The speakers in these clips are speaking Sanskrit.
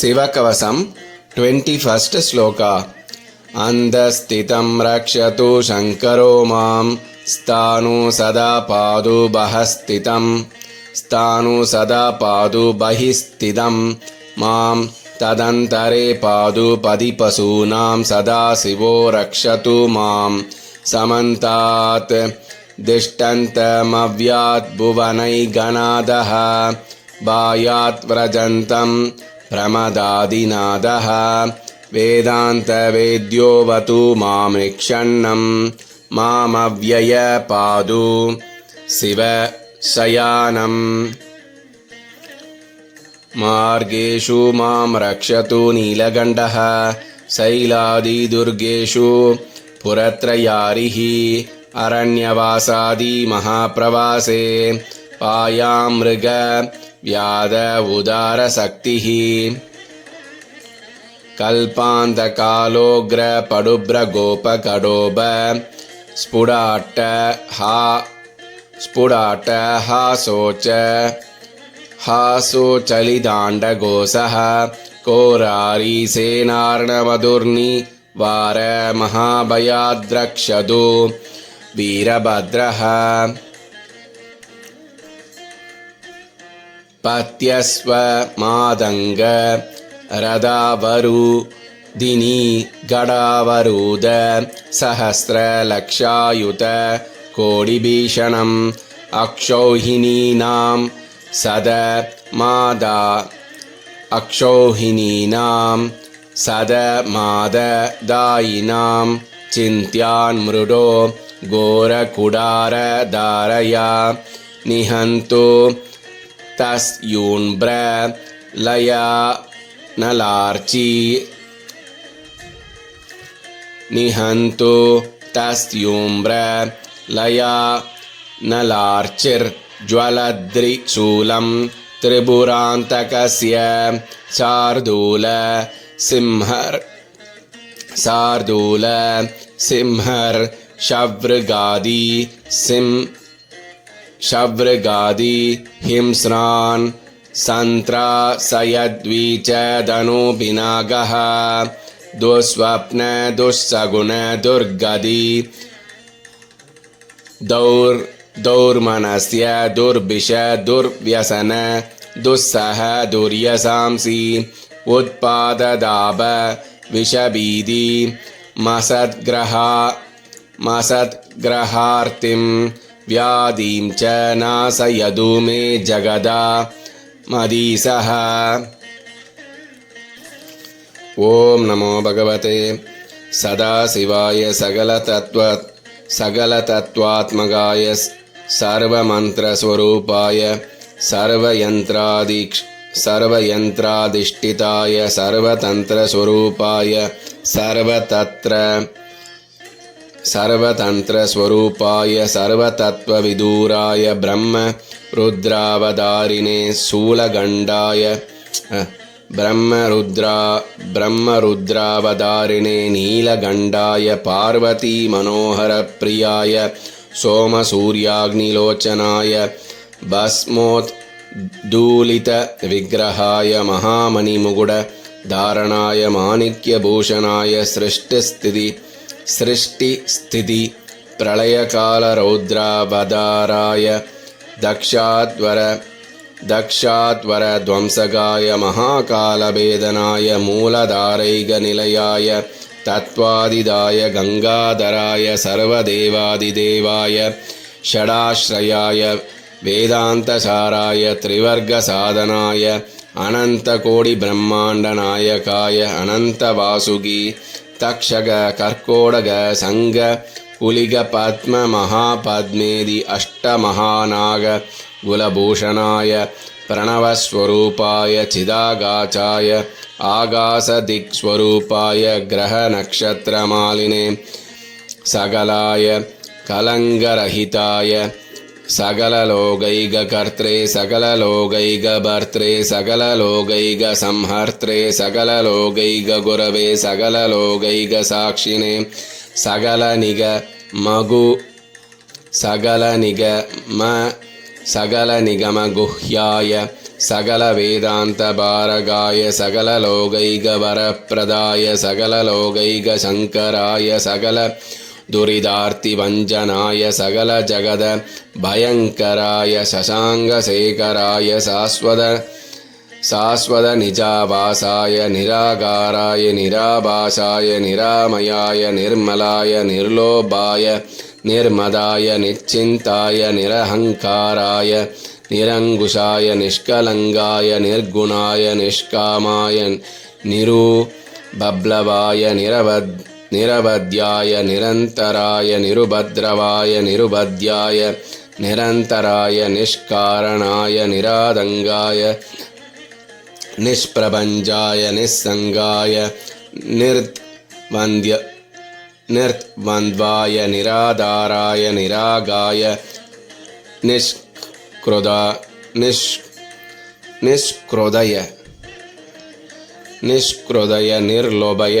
शिवकवसं ट्वेण्टि फस्ट् श्लोक। अन्धस्थितं रक्षतु शङ्करो मां। स्थाणु सदा पादु बहिः स्थितं स्थाणु सदा पादु बहिः स्थितं मां तदन्तरे पादु पदिपशूनां सदा शिवो रक्षतु मां। समन्तात् दिष्टन्तमव्यात् भुवनैगणादः बायात् व्रजन्तं प्रमदादिनादः। वेदान्तवेद्योऽवतु मां निक्षण्णं मामव्ययपादु शिव शयानम् मार्गेषु मां रक्षतु नीलगण्डः शैलादिदुर्गेषु पुरत्रयारिः अरण्यवासादिमहाप्रवासे पायां व्याध उदारशक्तिः कल्पान्तकालोग्रपडुब्रगोपकडोब स्फुडाट्ट हा स्फुडाट हासोच हासोचलिदाण्डघोषः कोरारीसेनार्णवधुर्नि वार महाभयाद्रक्षतु वीरभद्रः पत्यस्व मादङ्ग रदावरुदिनी गडावरुद सहस्रलक्षायुत कोटिभीषणम् अक्षौहिणीनां सद मादा अक्षौहिणीनां सद माददायिनां चिन्त्यान्मृडो घोरकुडारधारया निहन्तु तस्यून्ब्र लया नलार्ची निहन्तु तस्यूम्र लया नलार्चिर्ज्वलद्रिशूलं त्रिपुरान्तकस्य शार्दूल सिंहर् शार्दूल सिंहर् शवृगादि सिं शवृगादि हिंस्रान् सन्त्रासयद्विचदनुपिनागः दुःस्वप्न दुःसगुण दुर्गदि दौर् दौर्मनस्य दुर्विष दुर्व्यसन दुःसह दुर्यसांसि उत्पाददाब विषबीदि मसद्ग्रहा मसद्ग्रहार्तिं व्याधिं च नाशयतु मे जगदा मदीसः। ॐ नमो भगवते। सदाशिवाय सकलतत्त्व सकलतत्त्वात्मकाय सर्वमन्त्रस्वरूपाय सर्वयन्त्रादिक्ष सर्वयन्त्राधिष्ठिताय सर्वतन्त्रस्वरूपाय सर्वतत्र सर्वतन्त्रस्वरूपाय सर्वतत्त्वविदूराय ब्रह्म रुद्रावतारिणे शूलगण्डाय ब्रह्मरुद्रा ब्रह्मरुद्रावतारिणे नीलगण्डाय पार्वतीमनोहरप्रियाय सोमसूर्याग्निलोचनाय भस्मोद्दूलितविग्रहाय महामणिमुकुटधारणाय माणिक्यभूषणाय सृष्टिस्थिति सृष्टिस्थिति प्रलयकालरौद्रावताराय दक्षाध्वर दक्षाध्वरध्वंसकाय महाकालभेदनाय मूलधारैकनिलयाय तत्त्वादिदाय गङ्गाधराय सर्वदेवादिदेवाय षडाश्रयाय वेदान्तसाराय त्रिवर्गसाधनाय अनन्तकोटिब्रह्माण्डनायकाय अनन्तवासुकी ತಕ್ಷಗ ಕರ್ಕೋಡಗ ಸಂಗ ಕುಲಿಗ ಪದ್ಮ ಮಹಾಪದ್ಮೇದಿ ಅಷ್ಟಮಹಾನಾಗ ಕುಲಭೂಷಣಾಯ ಪ್ರಣವಸ್ವರೂಪಾಯ ಚಿದಾಗಾಚಾಯ ಆಗಾಸದಿಕ್ಸ್ವರೂಪಾಯ ಗ್ರಹ ನಕ್ಷತ್ರಮಾಲಿನೇ ಸಕಲಾಯ ಕಲಂಗರಹಿತಾಯ सकललोकैककर्त्रे सकललोकैकभर्त्रे सकललोकैकसंहर्त्रे सकललोकैकगुरवे सकललोकैकसाक्षिणे सकलनिगमगु सकलनिगम सकलनिगमगुह्याय सकलवेदान्तभारगाय सकललोकैकवरप्रदाय सकललोकैकशङ्कराय सकल दुरिदार्तिभञ्जनाय सकलजगद भयङ्कराय शशाङ्गशेखराय शाश्वत शाश्वतनिजावासाय निरागाराय निराभासाय निरामयाय निर्मलाय निर्लोभाय निर्मदाय निश्चिन्ताय निरहङ्काराय निरङ्कुशाय निष्कलङ्गाय निर्गुणाय निष्कामाय निरुबब्लवाय निरवद् निरवध्याय निरन्तराय निरुभद्रवाय निरुबध्याय निरन्तराय निष्कारणाय निरादङ्गाय निष्प्रपञ्चाय निस्सङ्गाय निर्वन्द्य निर्द्वन्द्वाय निराधाराय निरागाय निष्कृदा निष् निष्क्रोधय निष्क्रोधय निर्लोभय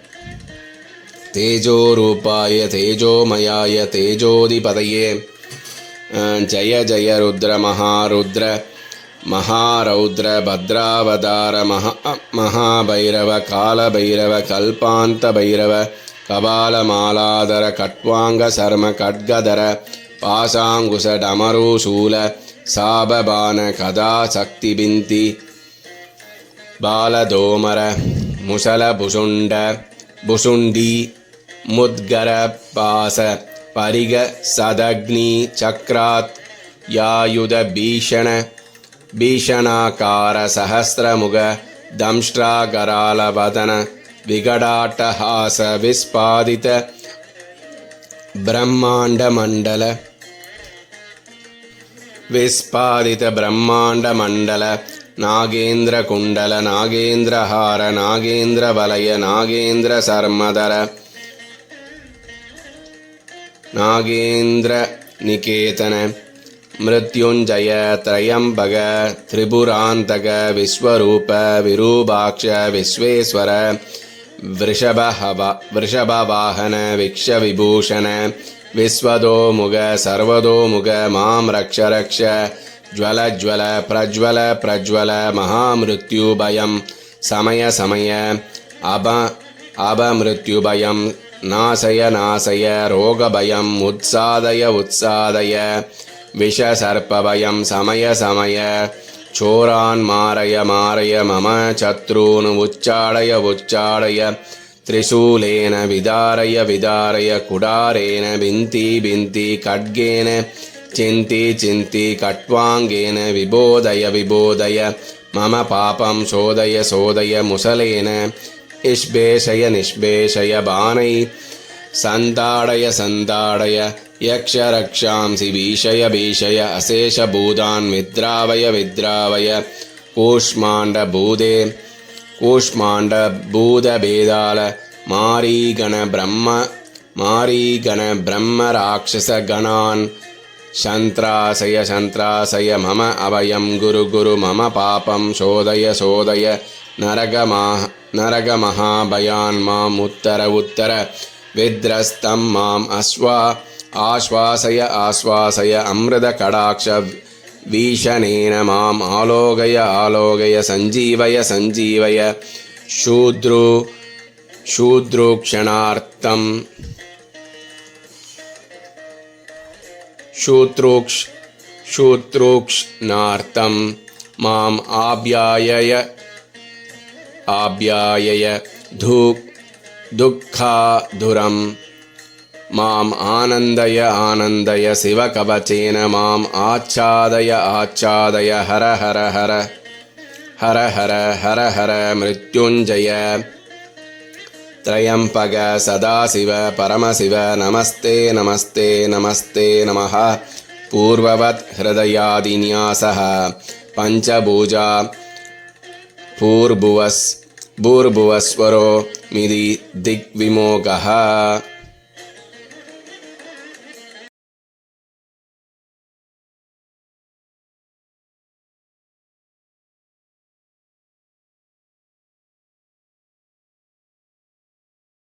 தேஜோரூபாய தேஜோமயாய தேஜோதிபதையே. ஜய ஜய ருத்ர மகாருத்ர மகாரௌத்ர பத்ராவதார மகா மகாபைரவ காலபைரவ கல்பாந்த பைரவ கபாலமாலாதர கட்வாங்க சர்ம கட்கதர பாசாங்குச டமரூசூல சாபபான கதா சக்தி பிந்தி பாலதோமர முசல புசுண்ட புசுண்டி मुद्गरपास परिग सदग्नि चक्रात् यायुधभीषण भीषणाकार सहस्रमुख दंष्ट्राकरालवदन विकटाटहास विस्पादित ब्रह्माण्डमण्डल विस्पादित ब्रह्माण्डमण्डल नागेन्द्रकुण्डल नागेन्द्रहार नागेन्द्रवलय नागेन्द्रशर्मधर नागेन्द्रनिकेतन मृत्युञ्जय त्रयम्बग त्रिपुरान्तक विश्वरूप विरूपाक्ष विश्वेश्वर वृषभहव वृषभवाहन विक्षविभूषण विश्वदोमुग सर्वतोमुग मां रक्ष रक्ष ज्वल ज्वल प्रज्वल प्रज्वल महामृत्युभयं समय समय अप अपमृत्युभयं नाशय नाशय रोगभयम् उत्सादय उत्सादय विषसर्पभयं समय समय चोरान् मारय मारय मम शत्रून् उच्चाडय उच्चाडय त्रिशूलेन विदारय विदारय कुडारेण भिन्ति भिन्ति खड्गेन चिन्ति चिन्ति कट्वाङ्गेन विबोधय विबोधय मम पापं शोधय शोधय मुसलेन निष्पेषय निष्पेषय बाणै। सन्ताडय सन्ताडय यक्षरक्षांसि भीषय भीषय अशेषभूतान् विद्रावय विद्रावय कूष्माण्डभूते कूष्माण्डभूतभेदाल मारीगणब्रह्म मारीगणब्रह्मराक्षसगणान् शन्त्रासय शन्त्रासय मम अभयं गुरु गुरु मम पापं शोधय शोधय नरकमाह नरकमहाभयान् माम् उत्तर उत्तर विद्रस्तं माम् अश्वा आश्वासय आश्वासय अमृतकडाक्ष वीशनेन माम् आलोकय आलोकय सञ्जीवय सञ्जीवय शूद्रू शूद्रूक्षणार्थं शूत्रूक्ष शूत्रूक्ष्णार्थं माम् ఆప్యాయయ ధూప్ దుఃఖాధురం మాం ఆనందయ ఆనందయ శివ కవచేన మాం ఆచ్ఛాదయ ఆచ్ఛాదయ హర హర హర. హర హర హర హర మృత్యుంజయ. త్రయంపగ సదాశివ పరమశివ నమస్తే నమస్తే నమస్తే నమ. పూర్వవత్ హృదయాదిన్యాస. పంచభూజా పూర్భువస్ భూర్భువస్వరో మిది దిగ్విమోగ.